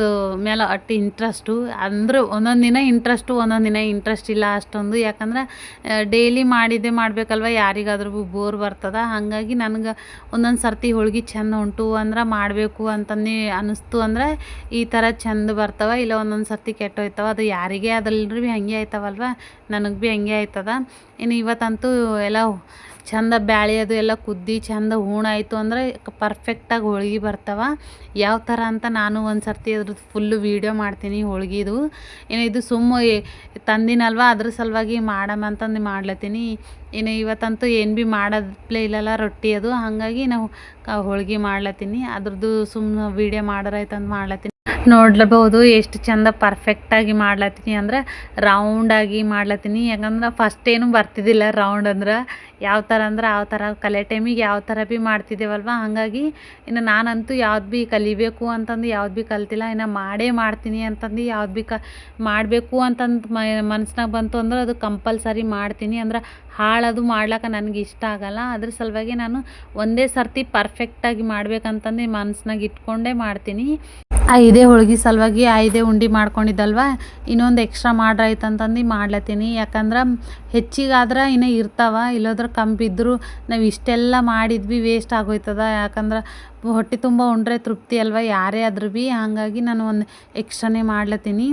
ಮೇಲೆ ಅಟ್ಟು ಇಂಟ್ರೆಸ್ಟು ಅಂದ್ರೆ ಒಂದೊಂದು ದಿನ ಇಂಟ್ರೆಸ್ಟು ಒಂದೊಂದು ದಿನ ಇಂಟ್ರೆಸ್ಟ್ ಇಲ್ಲ ಅಷ್ಟೊಂದು. ಯಾಕಂದ್ರೆ ಡೈಲಿ ಮಾಡಿದ್ದೆ ಮಾಡಬೇಕಲ್ವ? ಯಾರಿಗಾದ್ರೂ ಬೋರ್ ಬರ್ತದ. ಹಾಗಾಗಿ ನನಗೆ ಒಂದೊಂದು ಸರ್ತಿ ಹೋಳ್ಗೆ ಚೆಂದ ಉಂಟು ಅಂದ್ರೆ ಮಾಡಬೇಕು ಅಂತಂದು ಅನ್ನಿಸ್ತು ಅಂದ್ರೆ ಈ ಥರ ಚೆಂದ ಬರ್ತವ. ಇಲ್ಲ ಒಂದೊಂದು ಸರ್ತಿ ಕೆಟ್ಟೋಯ್ತವ ಅದು ಯಾರಿಗೆ ಅದಲ್ರಿ ಹಂಗೆ ಆಯ್ತವಲ್ವ? ನನಗೆ ಭೀ ಹಂಗೆ ಆಯ್ತದ. ಇನ್ನು ಇವತ್ತಂತೂ ಎಲ್ಲ ಚಂದ ಬ್ಯಾಳಿ ಅದು ಎಲ್ಲ ಕುದ್ದಿ ಚಂದ ಹೂಣ ಆಯಿತು ಅಂದರೆ ಪರ್ಫೆಕ್ಟಾಗಿ ಹೋಳ್ಗೆ ಬರ್ತವ. ಯಾವ ಥರ ಅಂತ ನಾನು ಒಂದು ಸರ್ತಿ ಅದ್ರದ್ದು ಫುಲ್ಲು ವೀಡಿಯೋ ಮಾಡ್ತೀನಿ ಹೋಳ್ಗಿದು. ಏನು ಇದು ಸುಮ್ಮ ತಂದಿನಲ್ವ? ಅದ್ರ ಸಲುವಾಗಿ ಮಾಡಮ್ಮ ಅಂತಂದು ಮಾಡ್ಲತ್ತೀನಿ. ಇನ್ನು ಇವತ್ತಂತೂ ಏನು ಭೀ ಮಾಡೋದ್ಲೇ ಇಲ್ಲಲ್ಲ ರೊಟ್ಟಿ ಅದು. ಹಾಗಾಗಿ ನಾವು ಹೋಳ್ಗೆ ಮಾಡ್ಲತ್ತೀನಿ. ಅದ್ರದ್ದು ಸುಮ್ಮನೆ ವೀಡಿಯೋ ಮಾಡೋರಾಯ್ತಂದು ಮಾಡ್ಲತ್ತೀನಿ. ನೋಡ್ಲಬಹುದು ಎಷ್ಟು ಚಂದ ಪರ್ಫೆಕ್ಟಾಗಿ ಮಾಡ್ಲತ್ತೀನಿ ಅಂದ್ರೆ ರೌಂಡಾಗಿ ಮಾಡ್ಲತ್ತೀನಿ. ಯಾಕಂದ್ರೆ ಫಸ್ಟ್ ಏನು ಬರ್ತಿದ್ದಿಲ್ಲ ರೌಂಡ್ ಅಂದ್ರೆ. ಯಾವ ಥರ ಅಂದ್ರೆ ಆ ಥರ ಕಲೆ ಟೈಮಿಗೆ ಯಾವ ಥರ ಭೀ ಮಾಡ್ತಿದ್ದೇವಲ್ವ? ಹಾಗಾಗಿ ಇನ್ನು ನಾನಂತೂ ಯಾವ್ದು ಭೀ ಕಲಿಬೇಕು ಅಂತಂದು ಯಾವ್ದು ಭೀ ಕಲ್ತಿಲ್ಲ. ಇನ್ನು ಮಾಡೇ ಮಾಡ್ತೀನಿ ಅಂತಂದು ಯಾವ್ದು ಭೀ ಕ ಮಾಡಬೇಕು ಅಂತಂದು ಮನ್ಸಿನಾಗ ಬಂತು ಅಂದ್ರೆ ಅದು ಕಂಪಲ್ಸರಿ ಮಾಡ್ತೀನಿ. ಅಂದ್ರೆ ಹಾಳದು ಮಾಡ್ಲಿಕ್ಕೆ ನನಗೆ ಇಷ್ಟ ಆಗಲ್ಲ. ಅದ್ರ ಸಲುವಾಗಿ ನಾನು ಒಂದೇ ಸರ್ತಿ ಪರ್ಫೆಕ್ಟಾಗಿ ಮಾಡ್ಬೇಕಂತಂದು ಮನ್ಸ್ನಾಗ ಇಟ್ಕೊಂಡೇ ಮಾಡ್ತೀನಿ. ಐದೇ ಹೋಳ್ಗೆ ಸಲುವಾಗಿ ಐದೇ ಉಂಡೆ ಮಾಡ್ಕೊಂಡಿದ್ದಲ್ವ? ಇನ್ನೊಂದು ಎಕ್ಸ್ಟ್ರಾ ಮಾಡ್ರಾಯ್ತು ಅಂತಂದು ಮಾಡ್ಲತ್ತೀನಿ. ಯಾಕಂದ್ರೆ ಹೆಚ್ಚಿಗಾದ್ರೆ ಇನ್ನೂ ಇರ್ತಾವ. ಇಲ್ಲದ್ರ ಬಿದ್ದರೂ ನಾವು ಇಷ್ಟೆಲ್ಲ ಮಾಡಿದ್ವಿ ವೇಸ್ಟ್ ಆಗೋಯ್ತದ? ಯಾಕಂದ್ರೆ ಹೊಟ್ಟೆ ತುಂಬ ಉಂಡ್ರೆ ತೃಪ್ತಿ ಅಲ್ವಾ? ಯಾರೇ ಆದ್ರೂ ಭೀ ಹಾಗಾಗಿ ನಾನು ಒಂದು ಎಕ್ಸ್ಟ್ರಾನೇ ಮಾಡ್ಲತ್ತೀನಿ.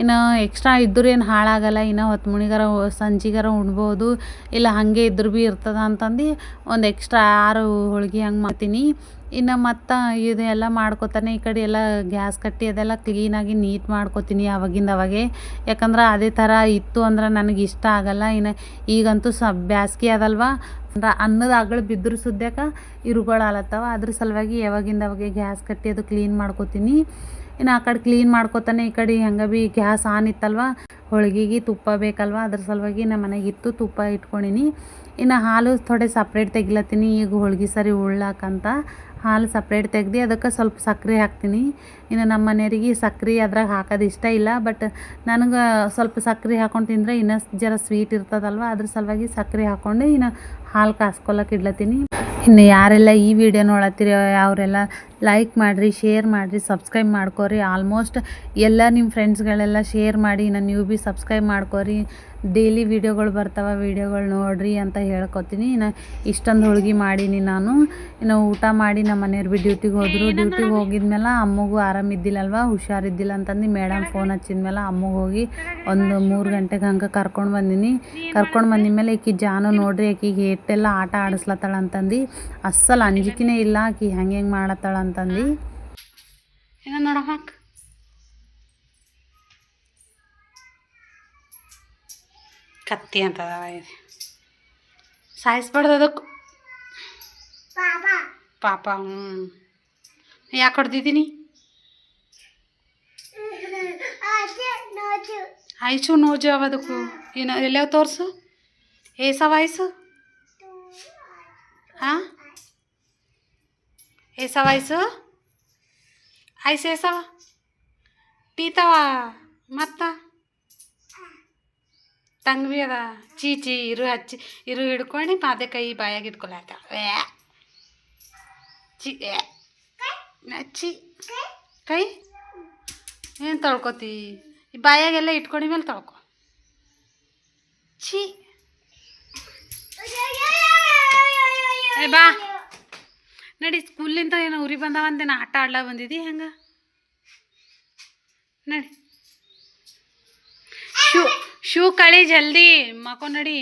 ಇನ್ನು ಎಕ್ಸ್ಟ್ರಾ ಇದ್ದರೂ ಏನು ಹಾಳಾಗಲ್ಲ. ಇನ್ನು ಹೊತ್ತು ಮುಣಿಗಾರ ಸಂಜೆಗಾರ ಉಣ್ಬೋದು. ಇಲ್ಲ ಹಾಗೆ ಇದ್ರೂ ಭೀ ಇರ್ತದೆ ಅಂತಂದು ಒಂದು ಎಕ್ಸ್ಟ್ರಾ ಆರು ಹೋಳ್ಗೆ ಹಂಗೆ ಮಾಡ್ತೀನಿ. ಇನ್ನು ಮತ್ತು ಎಲ್ಲ ಮಾಡ್ಕೊತಾನೆ. ಈ ಕಡೆ ಎಲ್ಲ ಗ್ಯಾಸ್ ಕಟ್ಟಿ ಅದೆಲ್ಲ ಕ್ಲೀನಾಗಿ ನೀಟ್ ಮಾಡ್ಕೊತೀನಿ ಅವಾಗಿಂದ ಅವಾಗೆ. ಯಾಕಂದ್ರೆ ಅದೇ ಥರ ಇತ್ತು ಅಂದ್ರೆ ನನಗೆ ಇಷ್ಟ ಆಗಲ್ಲ. ಇನ್ನು ಈಗಂತೂ ಸ ಬ್ಯಾಸ್ಗೆ ಅದಲ್ವಾ? ಅನ್ನದ ಅಗಳು ಬಿದ್ದರು ಸುದ್ಯಾಕ ಇರುಗಳು ಆಲತ್ತವ ಅದ್ರ ಸಲುವಾಗಿ ಯಾವಾಗಿಂದ ಅವಾಗ ಗ್ಯಾಸ್ ಕಟ್ಟಿ ಅದು ಕ್ಲೀನ್ ಮಾಡ್ಕೊತೀನಿ. ಇನ್ನು ಆ ಕಡೆ ಕ್ಲೀನ್ ಮಾಡ್ಕೊತಾನೆ, ಈ ಕಡೆ ಹೆಂಗೆ ಭೀ ಗ್ಯಾಸ್ ಆನ್ ಇತ್ತಲ್ವ? ಹೋಳಿಗೆಗೆ ತುಪ್ಪ ಬೇಕಲ್ವ? ಅದ್ರ ಸಲುವಾಗಿ ನಮ್ಮ ಮನೆಗೆ ಇತ್ತು, ತುಪ್ಪ ಇಟ್ಕೊಂಡಿನಿ. ಇನ್ನು ಹಾಲು ಥೊಡೆ ಸಪ್ರೇಟ್ ತೆಗಿಲತ್ತೀನಿ. ಈಗ ಹೋಳ್ಗೆ ಸರಿ ಉಳ್ಳಾಕಂತ. ಹಾಲು ಸಪ್ರೇಟ್ ತೆಗ್ದು ಅದಕ್ಕೆ ಸ್ವಲ್ಪ ಸಕ್ಕರೆ ಹಾಕ್ತೀನಿ. ಇನ್ನು ನಮ್ಮ ಮನೆಯವರಿಗೆ ಸಕ್ಕರೆ ಅದ್ರಾಗ ಹಾಕೋದು ಇಷ್ಟ ಇಲ್ಲ, ಬಟ್ ನನಗೆ ಸ್ವಲ್ಪ ಸಕ್ಕರೆ ಹಾಕೊಂಡು ತಿಂದರೆ ಇನ್ನೂ ಜರ ಸ್ವೀಟ್ ಇರ್ತದಲ್ವ, ಅದ್ರ ಸಲುವಾಗಿ ಸಕ್ಕರೆ ಹಾಕ್ಕೊಂಡು ಇನ್ನು ಹಾಲು ಕಾಸ್ಕೊಳಕ್ಕೆ ಇಡ್ಲತ್ತೀನಿ. ಇನ್ನು ಯಾರೆಲ್ಲ ಈ ವಿಡಿಯೋ ನೋಡತ್ತೀರಿ, ಅವರೆಲ್ಲ ಲೈಕ್ ಮಾಡಿರಿ ಶೇರ್ ಮಾಡಿರಿ ಸಬ್ಸ್ಕ್ರೈಬ್ ಮಾಡ್ಕೋರಿ. ಆಲ್ಮೋಸ್ಟ್ ಎಲ್ಲ ನಿಮ್ಮ ಫ್ರೆಂಡ್ಸ್ಗಳೆಲ್ಲ ಶೇರ್ ಮಾಡಿ, ಇನ್ನು ನೀವು ಭೀ ಸಬ್ಸ್ಕ್ರೈಬ್ ಮಾಡ್ಕೊರಿ. ಡೈಲಿ ವೀಡಿಯೋಗಳು ಬರ್ತಾವ, ವೀಡಿಯೋಗಳು ನೋಡ್ರಿ ಅಂತ ಹೇಳ್ಕೊತೀನಿ. ಇನ್ನು ಇಷ್ಟೊಂದು ಹೋಳ್ಗೆ ಮಾಡೀನಿ ನಾನು. ಇನ್ನು ಊಟ ಮಾಡಿ ನಮ್ಮ ಮನೆಯವ್ರು ಬಿ ಡ್ಯೂಟಿಗೆ ಹೋದರು. ಡ್ಯೂಟಿಗೆ ಹೋಗಿದ್ಮೇಲೆ ಅಮ್ಮಗೂ ಆರಾಮಿದ್ದಿಲ್ಲಲ್ವ ಹುಷಾರಿದ್ದಿಲ್ಲ ಅಂತಂದು ಮೇಡಮ್ ಫೋನ್ ಹಚ್ಚಿದ್ಮೇಲೆ ಅಮ್ಮಗೆ ಹೋಗಿ ಒಂದು ಮೂರು ಗಂಟೆಗೆ ಹಂಗೆ ಕರ್ಕೊಂಡು ಬಂದೀನಿ. ಕರ್ಕೊಂಡು ಬಂದಿದ್ಮೇಲೆ ಈಕಿ ಜಾನು ನೋಡ್ರಿ ಆಕಿಗೆ ಎಟ್ಟೆಲ್ಲ ಆಟ ಆಡಿಸ್ಲತ್ತಾಳ ಅಂತಂದು. ಅಸ್ಸಲು ಅಂಜಿಕೆನೇ ಇಲ್ಲ, ಆಕಿ ಹೆಂಗೆ ಹೆಂಗೆ ಮಾಡತ್ತಾಳ ಅಂತಂದು.
ಏನೋ ನೋಡಮ್ಮ
ಕತ್ತಿ ಅಂತದ ಸಾಯಿಸ್ಬಾರ್ದು ಅದಕ್ಕೆ ಪಾಪ ಹ್ಞೂ ಯಾಕೆ ಹೊಡೆದಿದ್ದೀನಿ? ಆಯ್ಸು ನೋಜು ಅವ ಅದಕ್ಕೂ ಏನು, ಎಲ್ಲವ ತೋರಿಸು? ಏಸವ ಆಯ್ಸು. ಹಾಂ ಏಸವ ಆಯ್ಸು. ಆಯ್ಸು ಏಸವ ಟೀತವ ಮತ್ತ? ತಂಗ್ ಭೀ ಅದ ಚೀ, ಚಿ, ಇರು ಹಚ್ಚಿ, ಇರು ಹಿಡ್ಕೊಂಡು ಮಾದೆ ಕೈ ಬಾಯಾಗ ಇಟ್ಕೊಳತ್ತ ಚಿ ಚಿ. ಕೈ? ಏನು ತೊಳ್ಕೊತಿ? ಈ ಬಾಯಾಗೆಲ್ಲ ಇಟ್ಕೊಂಡಿ ಮೇಲೆ ತೊಳ್ಕೊ. ಛೀ ಏ, ಬಾ. ನಡಿ, ಸ್ಕೂಲಿಂದ ಏನೋ ಉರಿ ಬಂದಾವಂತೇನು ಆಟ ಆಡ್ಲಾ ಬಂದಿದ್ದಿ ಹೆಂಗ? ನಡಿ. ಶೂ. शू काळी जल्दी माको नडी